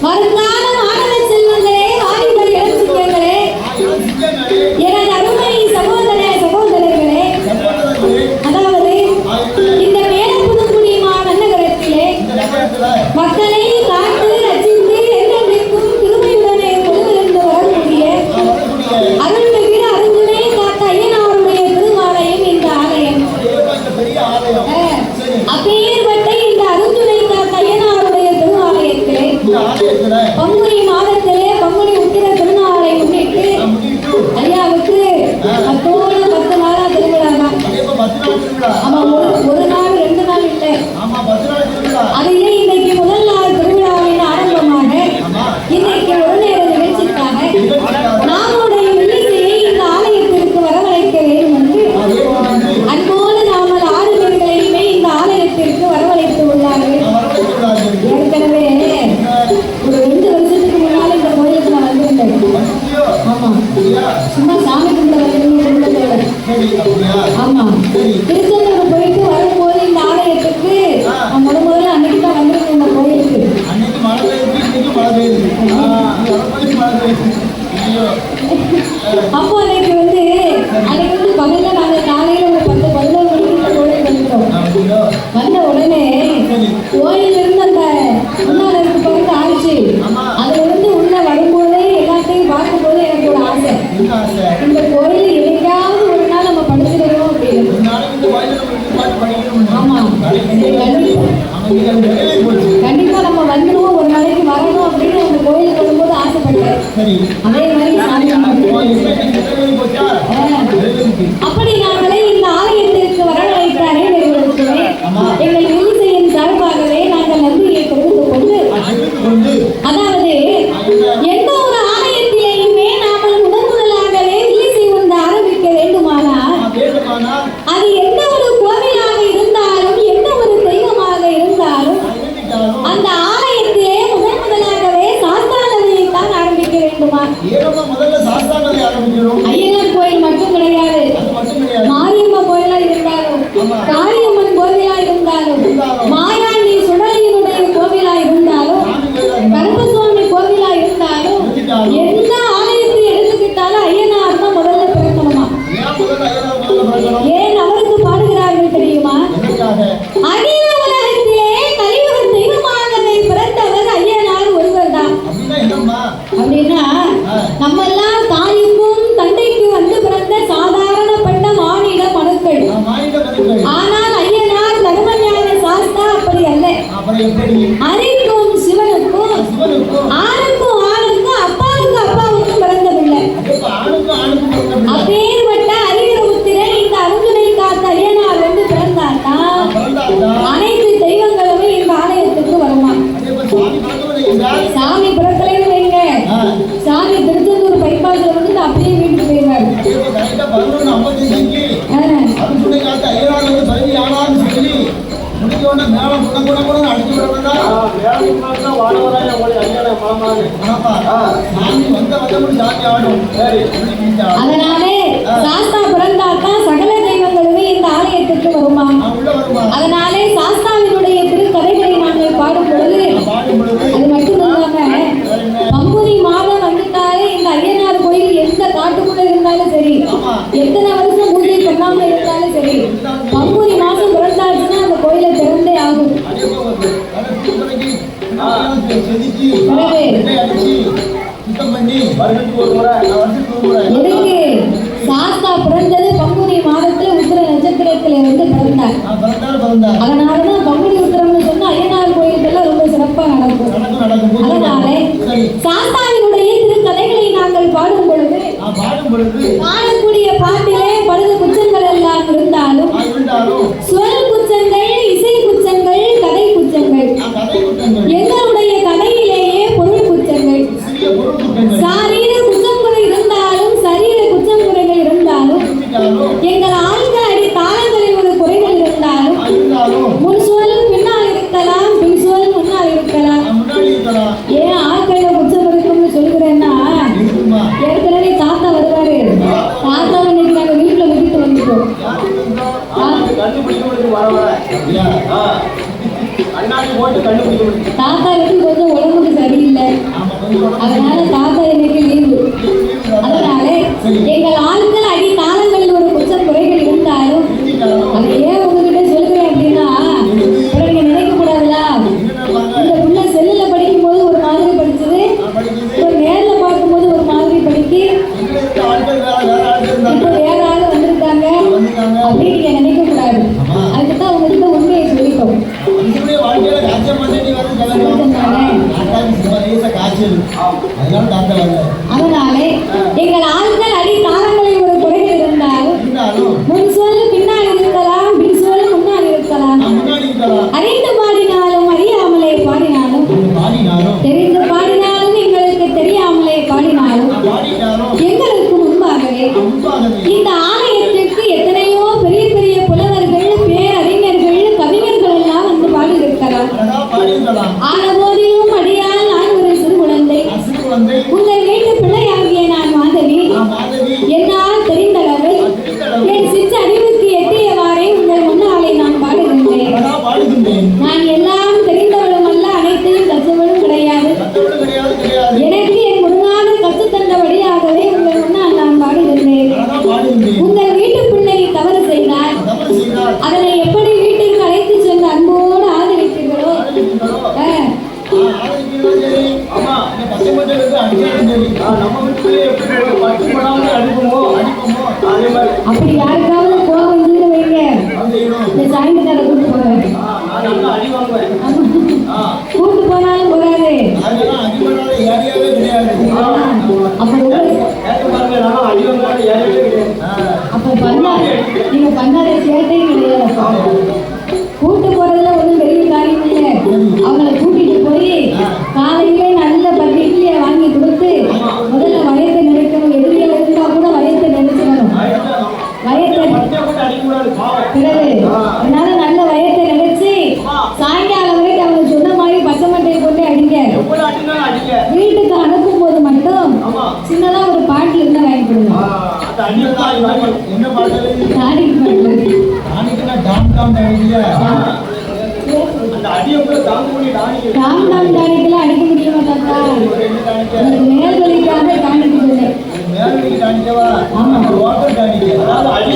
Bora! சும்மா சாமி கும்பிட்டு ஆமா. திருச்செந்தூர் போயிட்டு வரும்போது இந்த ஆலயத்துக்கு முத முதல்ல அன்னைக்கு தான் வந்திருக்கு இந்த கோயிலுக்கு. அப்போ அன்னைக்கு வந்து அன்னைக்கு வந்து பகல்ல எந்த ஒரு கோவிலாக இருந்தாலும் எந்த ஒரு தெய்வமாக இருந்தாலும் அந்த ஆலயத்திலே முதன் முதலாகவே தான் ஆரம்பிக்க வேண்டுமா? முதல்ல சாஸ்தானதை ஆரம்பிக்கணும். அதனாலே சாஸ்தா பிறந்தாக்கா சகல தெய்வங்களுமே இந்த ஆலயத்திற்கு வருமா? அதனாலே சாஸ்தாவினுடைய திருக்கதைகளை நாங்கள் பாடும் பொழுது உங்களுக்கு ஆத்தாவை நேற்று நாங்கள் வீட்டில் விட்டுட்டு வந்துட்டோம் தாத்தாவுக்கு கொஞ்சம் உடம்புக்கு சரியில்லை. அதனால தாத்தா எனக்கு லீவு. அதனால எங்கள் ஆளுங்க லாக்டவுன் டயத்தில் அடிக்க முடியுமா தாத்தா? எனக்கு